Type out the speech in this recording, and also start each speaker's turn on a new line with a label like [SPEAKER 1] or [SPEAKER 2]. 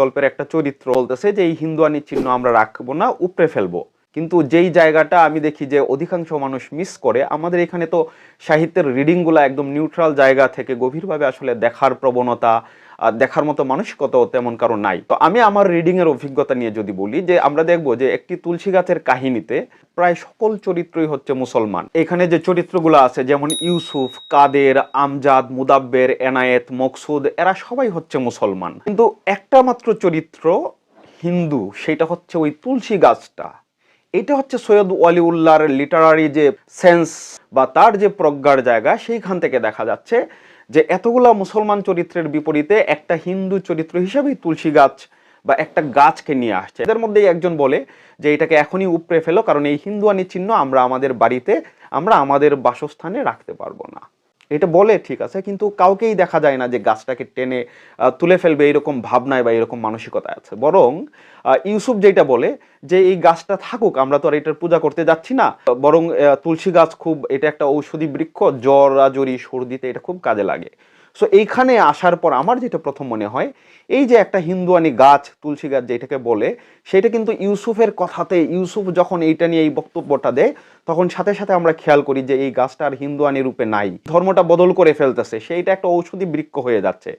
[SPEAKER 1] গল্পের একটা চরিত্র বলতেছে যে এই হিন্দুয়ানির চিহ্ন আমরা রাখব না উপড়ে ফেলব। কিন্তু যেই জায়গাটা আমি দেখি যে অধিকাংশ মানুষ মিস করে, আমাদের এখানে তো সাহিত্যের রিডিংগুলো একদম নিউট্রাল জায়গা থেকে গভীরভাবে আসলে দেখার প্রবণতা দেখার মতো মানসিকতাও তেমন কারও নাই। তো আমি আমার রিডিংয়ের অভিজ্ঞতা নিয়ে যদি বলি যে, আমরা দেখব যে একটি তুলসী গাছের কাহিনীতে প্রায় সকল চরিত্রই হচ্ছে মুসলমান। এখানে যে চরিত্রগুলো আছে, যেমন ইউসুফ, কাদের, আমজাদ, মুদাব্বের, এনায়েত, মকসুদ, এরা সবাই হচ্ছে মুসলমান। কিন্তু একটা মাত্র চরিত্র হিন্দু, সেটা হচ্ছে ওই তুলসী গাছটা। এটা হচ্ছে সৈয়দ ওয়ালিউল্লাহর লিটারারি যে সেন্স বা তার যে প্রজ্ঞার জায়গা, সেইখান থেকে দেখা যাচ্ছে যে এতগুলা মুসলমান চরিত্রের বিপরীতে একটা হিন্দু চরিত্র হিসেবেই তুলসী গাছ বা একটা গাছকে নিয়ে আসছে। এদের মধ্যেই একজন বলে যে এটাকে এখনই উপড়ে ফেলো, কারণ এই হিন্দুয়ানি চিহ্ন আমরা আমাদের বাড়িতে, আমরা আমাদের বাসস্থানে রাখতে পারব না। এটা বলে ঠিক আছে, কিন্তু কাউকেই দেখা যায় না যে গাছটাকে টেনে তুলে ফেলবে এরকম ভাবনায় বা এরকম মানসিকতা আছে। বরং ইউসুফ যেটা বলে যে এই গাছটা থাকুক, আমরা তো আর এটার পূজা করতে যাচ্ছি না, বরং তুলসী গাছ খুব, এটা একটা ঔষধি বৃক্ষ, জ্বর জরি সর্দিতে এটা খুব কাজে লাগে। সো এইখানে আসার পর আমার যেটা প্রথম মনে হয়, এই যে একটা হিন্দুয়ানি গাছ, তুলসী গাছ যেটাকে বলে, সেটা কিন্তু ইউসুফের কথাতে, ইউসুফ যখন এইটা নিয়ে এই বক্তব্যটা দেয়, তখন সাথে সাথে আমরা খেয়াল করি যে এই গাছটা আর হিন্দুয়ানি রূপে নাই। ধর্মটা বদল করে ফেলতেছে, সেইটা একটা ঔষধি বৃক্ষ হয়ে যাচ্ছে।